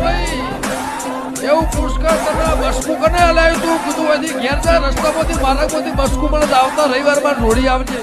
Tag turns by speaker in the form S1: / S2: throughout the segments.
S1: ભાઈ. એવું પુષ્કળ તને બસકું કને હલાવ્યું તું કીધું હજી ઘેર જા રસ્તામાંથી માર્ગમાંથી બસકું મને આવતા રવિવારમાં રોડી આવજે.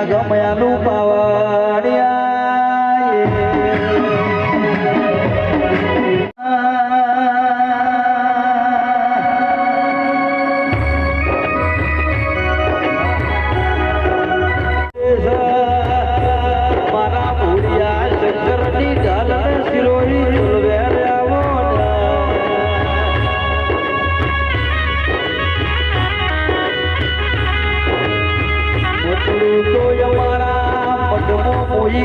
S2: agama yang lupa वही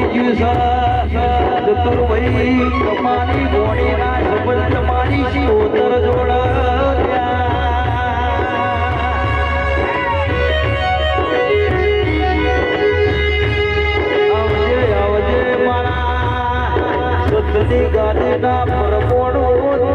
S2: तुरवई कमानी गोणी नाश बंद मारीशी होतर जोडा गाणे ना परपोण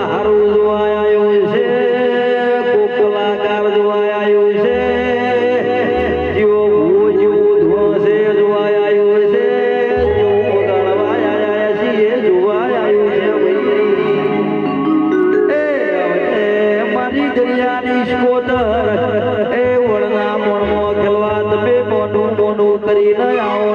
S2: Nơi